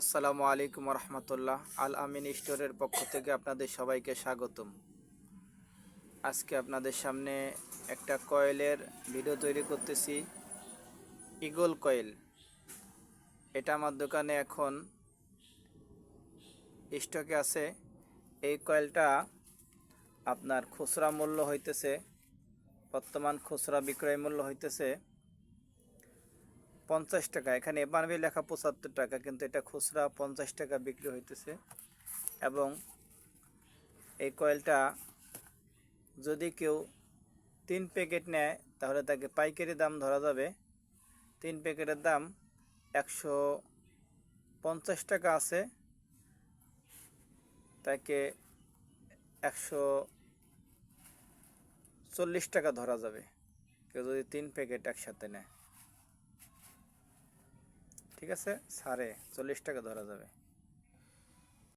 আসসালামু আলাইকুম রহমতুল্লাহ আল আমিন স্টোরের পক্ষ থেকে আপনাদের সবাইকে স্বাগতম। আজকে আপনাদের সামনে একটা কয়েলের ভিডিও তৈরি করতেছি ইগল কয়েল। এটা আমার দোকানে এখন স্টকে আছে। এই কয়েলটা আপনার খুচরা মূল্য হইতেছে, বর্তমান খুচরা বিক্রয় মূল্য হইতেছে পঞ্চাশ টাকা। এখানে এমআরপি লেখা পঁচাত্তর টাকা, কিন্তু এটা খুচরা পঞ্চাশ টাকা বিক্রি হইতেছে। এবং এই কয়েলটা যদি কেউ তিন প্যাকেট নেয়, তাহলে তাকে পাইকারি দাম ধরা যাবে। তিন প্যাকেটের দাম একশো পঞ্চাশ টাকা আছে। তাকে একশো চল্লিশ টাকা ধরা যাবে, কেউ যদি তিন প্যাকেট একসাথে নেয়। ঠিক আছে সাড়ে চল্লিশ টাকা ধরা যাবে